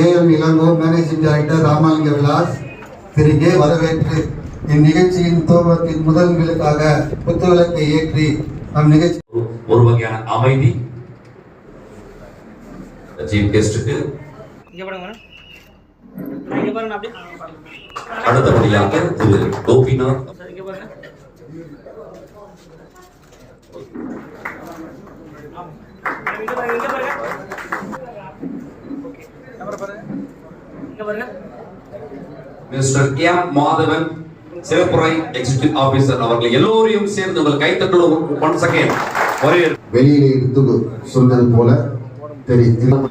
AM Ilango managing director Ramalinga Vilas திரிகே வரவேற்று இந்நிகழ்ச்சியின் துவக்கத்தின் முதல் விளக்காக குத்துவிளக்கை ஏற்றி நம் நிகழ்ச்சி ஒரு வகையான அமைதி. சீஃப் பாருங்க. அடுத்தபடியாக திரு கோபிநாத். இங்க பாருங்க ஆமா. இங்க பாருங்க இங்க பாருங்க ஓகே அப்புறம் பாருங்க மிஸ்டர் எம் மாதவன் சிவப்புரை எக்ஸிகியூட்டிவ் ஆபீசர் அவர்கள் எல்லோரையும் சேர்ந்து உங்கள் கைத்தட்டோடு ஒன் செகண்ட் ஒரே வெளியிலே இருந்து சொன்னது போல தெரியும்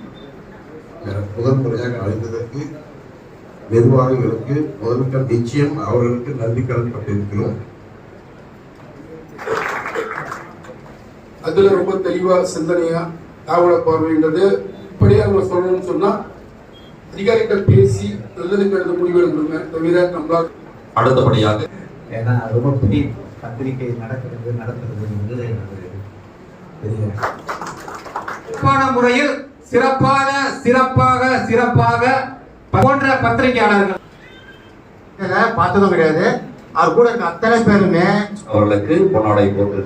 முதல் முறையாக அழைத்ததற்கு நிர்வாகிகளுக்கு முதல்வர் நிச்சயம் அவர்களுக்கு நன்றி கடன் பட்டிருக்கிறோம் அதுல ரொம்ப தெளிவா சிந்தனையா தாவல பார்வைன்றது இப்படியே அவங்க சொல்லணும்னு சொன்னா அதிகாரிகிட்ட பேசி நல்லதுக்கு எடுத்த முடிவு எடுக்கணுங்க. தவிர நம்மளால அடுத்தபடியாக ஏன்னா ரொம்ப பெரிய பத்திரிகை நடக்கிறது பெரிய சிறப்பான முறையில் சிறப்பாக சிறப்பாக சிறப்பாக போன்ற பத்திரிகையாளர்கள். பார்த்ததும் கிடையாது. அவர் கூட இருக்க அத்தனை பேருமே அவர்களுக்கு பொன்னாடை போட்டு.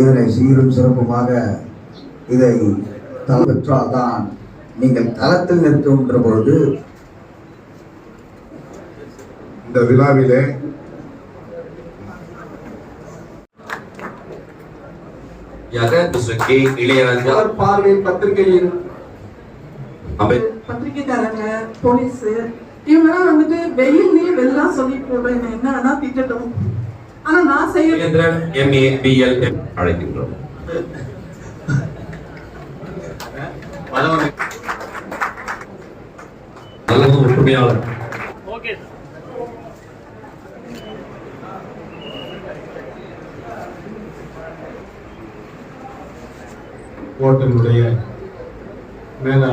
இதனை சீரும் சிறப்புமாக இதை தலை பெற்றால்தான் நீங்கள் தளத்தில் நிற்கின்ற பொழுது இந்த விழாவிலே பார்வை பத்திரிகையின் அம்பே பத்திரிக்கைக்காரங்க போலீஸ் இவங்கெல்லாம் வந்துட்டு வெயில்லயே வெள்ளம் சொல்லி போடுறேன் என்ன வேணா திட்டட்டும். ஆனா நான் செய்ய அழைக்கின்றோம். நல்லது ஒற்றுமையாளர் ஓகே. சார் ஓட்டனுடைய மேல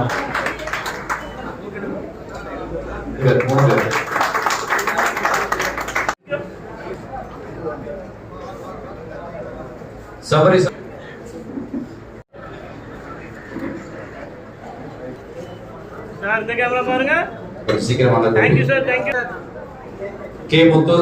சபரி சார் இந்த கேமரா பாருங்க. சீக்கிரமாக thank you sir thank you K Muthu.